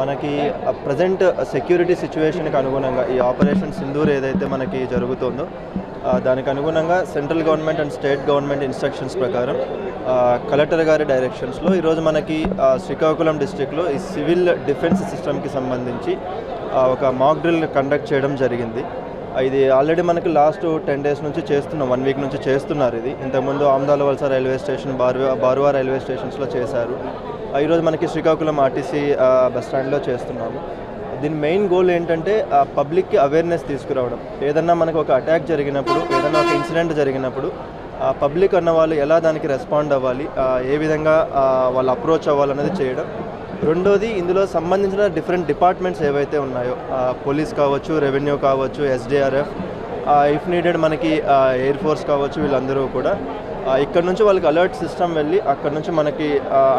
మనకి present security సిచ్యువేషన్కి అనుగుణంగా ఈ ఆపరేషన్ సింధూర్ ఏదైతే మనకి జరుగుతుందో దానికి అనుగుణంగా central government and state government instructions ప్రకారం కలెక్టర్ గారి డైరెక్షన్స్లో ఈరోజు మనకి శ్రీకాకుళం డిస్టిక్లో ఈ సివిల్ డిఫెన్స్ సిస్టమ్కి సంబంధించి ఒక మాక్ డ్రిల్ కండక్ట్ చేయడం జరిగింది. ఇది ఆల్రెడీ మనకి లాస్ట్ టెన్ డేస్ నుంచి చేస్తున్నాం వన్ వీక్ నుంచి చేస్తున్నారు ఇది. ఇంతకుముందు Amadalavalasa railway station Baruva Barwa railway స్టేషన్స్లో చేశారు. ఈరోజు మనకి శ్రీకాకుళం ఆర్టీసీ బస్ స్టాండ్లో చేస్తున్నాము. దీని మెయిన్ గోల్ ఏంటంటే ఆ పబ్లిక్కి అవేర్నెస్ తీసుకురావడం. ఏదన్నా మనకు ఒక అటాక్ జరిగినప్పుడు ఏదన్నా ఒక ఇన్సిడెంట్ జరిగినప్పుడు ఆ పబ్లిక్ అన్న వాళ్ళు ఎలా దానికి రెస్పాండ్ అవ్వాలి ఏ విధంగా వాళ్ళు అప్రోచ్ అవ్వాలనేది చేయడం. రెండోది ఇందులో సంబంధించిన డిఫరెంట్ డిపార్ట్మెంట్స్ ఏవైతే ఉన్నాయో పోలీస్ కావచ్చు రెవెన్యూ కావచ్చు ఎస్డిఆర్ఎఫ్ ఇఫ్ నీడెడ్ మనకి ఎయిర్ ఫోర్స్ కావచ్చు వీళ్ళందరూ కూడా. ఇక్కడ నుంచి వాళ్ళకి అలర్ట్ సిస్టమ్ వెళ్ళి అక్కడ నుంచి మనకి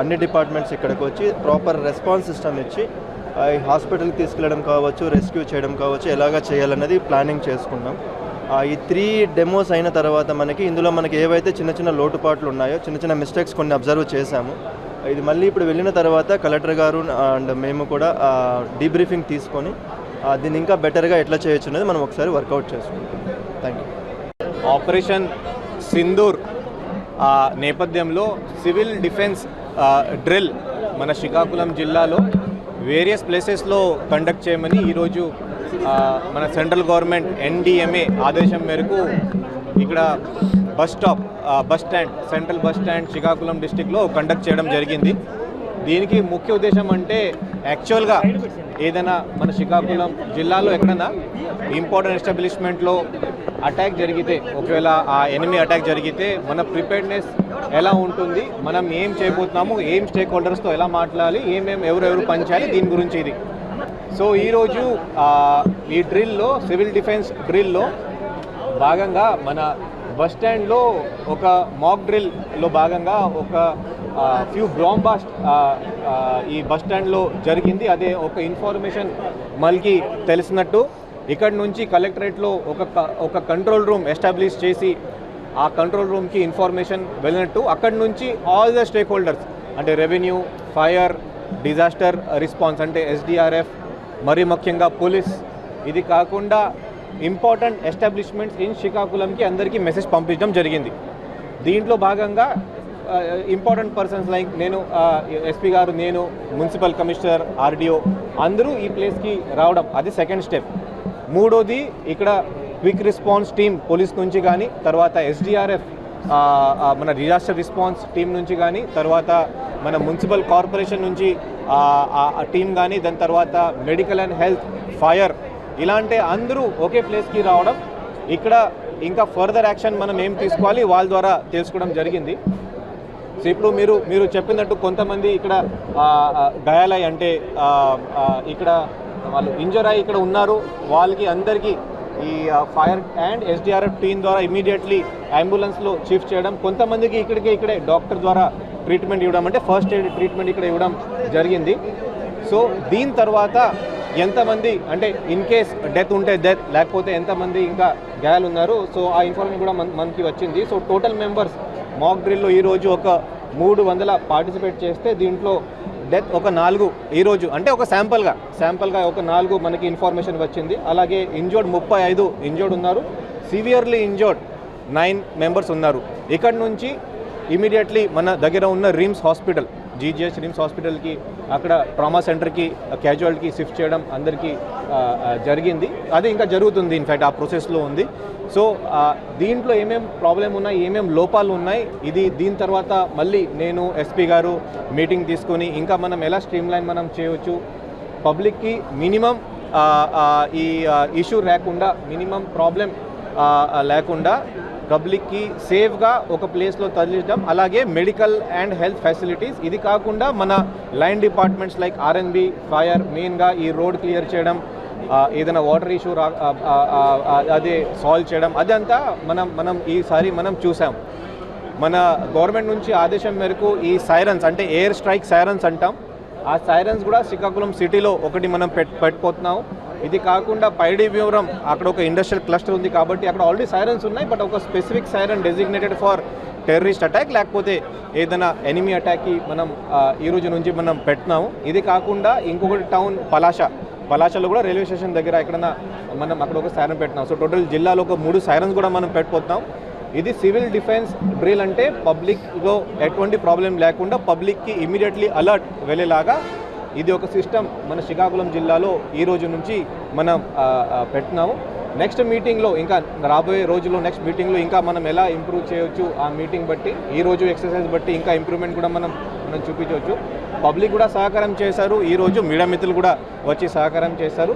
అన్ని డిపార్ట్మెంట్స్ ఇక్కడికి వచ్చి ప్రాపర్ రెస్పాన్స్ సిస్టమ్ ఇచ్చి ఈ హాస్పిటల్కి తీసుకెళ్ళడం కావచ్చు రెస్క్యూ చేయడం కావచ్చు ఎలాగ చేయాలన్నది ప్లానింగ్ చేసుకున్నాం ఈ త్రీ డెమోస్ అయిన తర్వాత మనకి ఇందులో మనకి ఏవైతే చిన్న చిన్న లోటుపాట్లు ఉన్నాయో చిన్న చిన్న మిస్టేక్స్ కొన్ని అబ్జర్వ్ చేశాము. ఇది మళ్ళీ ఇప్పుడు వెళ్ళిన తర్వాత కలెక్టర్ గారు అండ్ మేము కూడా డీబ్రీఫింగ్ తీసుకొని దీన్ని ఇంకా బెటర్గా ఎట్లా చేయొచ్చు అనేది మనం ఒకసారి వర్కౌట్ చేసుకుంటాం. థ్యాంక్ యూ ఆపరేషన్ సింధూర్ ఆ, నేపథ్యంలో సివిల్ డిఫెన్స్ డ్రిల్ మన శ్రీకాకుళం జిల్లాలో వేరియస్ ప్లేసెస్లో కండక్ట్ చేయమని ఈరోజు మన సెంట్రల్ గవర్నమెంట్ ఎన్డిఎంఏ ఆదేశం మేరకు ఇక్కడ bus stop bus stand central bus stand Srikakulam డిస్టిక్లో కండక్ట్ చేయడం జరిగింది. దీనికి ముఖ్య ఉద్దేశం అంటే యాక్చువల్గా ఏదైనా మన శ్రీకాకుళం జిల్లాలో ఎక్కడైనా ఇంపార్టెంట్ ఎస్టాబ్లిష్మెంట్లో అటాక్ జరిగితే ఒకవేళ ఆ ఎనిమి అటాక్ జరిగితే మన ప్రిపేర్డ్నెస్ ఎలా ఉంటుంది మనం ఏం చేయబోతున్నాము ఏం స్టేక్ హోల్డర్స్తో ఎలా మాట్లాడాలి ఏమేమి ఎవరెవరు పంచాలి దీని గురించి ఇది. సో ఈరోజు ఈ డ్రిల్లో సివిల్ డిఫెన్స్ డ్రిల్లో భాగంగా మన బస్ స్టాండ్లో ఒక మాక్ డ్రిల్లో భాగంగా ఒక ఫ్యూ బ్రాంబాస్ట్ ఈ బస్ స్టాండ్లో జరిగింది. అదే ఒక ఇన్ఫర్మేషన్ మళ్ళీ తెలిసినట్టు ఇక్కడ నుంచి కలెక్టరేట్లో ఒక క- ఒక కంట్రోల్ రూమ్ ఎస్టాబ్లిష్ చేసి ఆ కంట్రోల్ రూమ్కి ఇన్ఫర్మేషన్ వెళ్ళినట్టు అక్కడి నుంచి ఆల్ ద స్టేక్ హోల్డర్స్ అంటే రెవెన్యూ ఫైర్ డిజాస్టర్ రెస్పాన్స్ అంటే ఎస్డిఆర్ఎఫ్ మరి ముఖ్యంగా పోలీస్ ఇది కాకుండా ఇంపార్టెంట్ ఎస్టాబ్లిష్మెంట్స్ ఇన్ శ్రీకాకుళంకి అందరికీ మెసేజ్ పంపించడం జరిగింది. దీంట్లో భాగంగా ఇంపార్టెంట్ పర్సన్స్ లైక్ నేను uh, ఎస్పీ గారు నేను మున్సిపల్ కమిషనర్ ఆర్డీఓ అందరూ ఈ ప్లేస్కి రావడం అది సెకండ్ స్టెప్ మూడోది ఇక్కడ క్విక్ రెస్పాన్స్ టీమ్ పోలీస్ నుంచి కానీ తర్వాత ఎస్డిఆర్ఎఫ్ uh, uh, మన డిజాస్టర్ రెస్పాన్స్ టీం నుంచి కానీ తర్వాత మన మున్సిపల్ కార్పొరేషన్ నుంచి టీం కానీ దాని తర్వాత మెడికల్ అండ్ హెల్త్ ఫైర్ ఇలాంటి అందరూ ఒకే ప్లేస్కి రావడం. ఇక్కడ ఇంకా ఫర్దర్ యాక్షన్ మనం ఏం తీసుకోవాలి? వాళ్ళ ద్వారా తెలుసుకోవడం జరిగింది. సో ఇప్పుడు మీరు మీరు చెప్పినట్టు కొంతమంది ఇక్కడ ఆ, అంటే ఇక్కడ వాళ్ళు ఇంజర్ అయ్యి ఇక్కడ ఉన్నారు. వాళ్ళకి అందరికీ ఈ ఫైర్ అండ్ ఎస్డిఆర్ఎఫ్ టీం ద్వారా ఇమీడియట్లీ అంబులెన్స్లో షిఫ్ట్ చేయడం. కొంతమందికి ఇక్కడికి ఇక్కడే డాక్టర్ ద్వారా ట్రీట్మెంట్ ఇవ్వడం అంటే ఫస్ట్ ఎయిడ్ ట్రీట్మెంట్ ఇక్కడ ఇవ్వడం జరిగింది. సో దీని తర్వాత ఎంతమంది అంటే ఇన్ కేస్ డెత్ ఉంటే డెత్ లేకపోతే ఎంతమంది ఇంకా గాయాలు ఉన్నారు. సో ఆ ఇన్ఫర్మేషన్ కూడా మన మనకి వచ్చింది. సో టోటల్ మెంబర్స్ మాక్ డ్రిల్లో ఈరోజు ఒక మూడు వందల పార్టిసిపేట్ చేస్తే దీంట్లో డెత్ ఒక నాలుగు ఈరోజు అంటే ఒక శాంపుల్గా శాంపుల్గా ఒక నాలుగు మనకి ఇన్ఫర్మేషన్ వచ్చింది. అలాగే ఇంజోర్డ్ ముప్పై ఐదు ఇంజోర్డ్ ఉన్నారు. సివియర్లీ ఇంజోర్డ్ నైన్ మెంబర్స్ ఉన్నారు. ఇక్కడ నుంచి ఇమీడియట్లీ మన దగ్గర ఉన్న రిమ్స్ హాస్పిటల్ జీజీహెచ్ రిమ్స్ హాస్పిటల్కి అక్కడ ట్రామా సెంటర్కి క్యాజువాలిటీకి షిఫ్ట్ చేయడం అందరికీ జరిగింది. అది ఇంకా జరుగుతుంది ఇన్ఫ్యాక్ట్ ఆ ప్రాసెస్లో ఉంది. సో దీంట్లో ఏమేం ప్రాబ్లం ఉన్నాయి ఏమేం లోపాలు ఉన్నాయి ఇది దీని తర్వాత మళ్ళీ నేను ఎస్పీ గారు మీటింగ్ తీసుకొని ఇంకా మనం ఎలా స్ట్రీమ్ లైన్ మనం చేయవచ్చు. పబ్లిక్కి మినిమం ఈ ఇష్యూ లేకుండా మినిమం ప్రాబ్లం లేకుండా పబ్లిక్కి సేఫ్గా ఒక ప్లేస్లో తరలించడం అలాగే మెడికల్ అండ్ హెల్త్ ఫెసిలిటీస్. ఇది కాకుండా మన line departments like RNB fire మెయిన్గా ఈ రోడ్ క్లియర్ చేయడం ఏదైనా వాటర్ ఇష్యూ రా అదే సాల్వ్ చేయడం అదంతా మనం మనం ఈసారి మనం చూసాం. మన గవర్నమెంట్ నుంచి ఆదేశం మేరకు ఈ సైరన్స్ అంటే ఎయిర్ స్ట్రైక్ సైరన్స్ అంటాం. ఆ సైరన్స్ కూడా శ్రీకాకుళం సిటీలో ఒకటి మనం పెట్ పెట్టిపోతున్నాం ఇది కాకుండా పైడివ్యూరం అక్కడ ఒక ఇండస్ట్రియల్ క్లస్టర్ ఉంది కాబట్టి అక్కడ ఆల్రెడీ సైరన్స్ ఉన్నాయి బట్ ఒక specific siren designated for terrorist attack లేకపోతే ఏదైనా ఎనిమీ అటాక్కి మనం ఈ రోజు నుంచి మనం పెట్టినాము. ఇది కాకుండా ఇంకొకటి టౌన్ పలాష. పలాషలో కూడా రైల్వే స్టేషన్ దగ్గర ఎక్కడన్నా మనం అక్కడ ఒక సైరన్ పెట్టినాం. సో టోటల్ జిల్లాలో ఒక మూడు సైరన్స్ కూడా మనం పెట్టిపోతాం ఇది సివిల్ డిఫెన్స్ డ్రిల్ అంటే పబ్లిక్లో ఎటువంటి ప్రాబ్లం లేకుండా పబ్లిక్కి ఇమీడియట్లీ అలర్ట్ వెళ్ళేలాగా ఇది ఒక సిస్టమ్ మన శ్రీకాకుళం జిల్లాలో ఈ రోజు నుంచి మనం పెట్టినాము. నెక్స్ట్ మీటింగ్లో ఇంకా రాబోయే రోజుల్లో నెక్స్ట్ మీటింగ్లో ఇంకా మనం ఎలా ఇంప్రూవ్ చేయొచ్చు ఆ మీటింగ్ బట్టి ఈ రోజు ఎక్సర్సైజ్ బట్టి ఇంకా ఇంప్రూవ్మెంట్ కూడా మనం మనం చూపించవచ్చు. పబ్లిక్ కూడా సహకారం చేశారు ఈరోజు మీడియా మిత్రులు కూడా వచ్చి సహకారం చేశారు.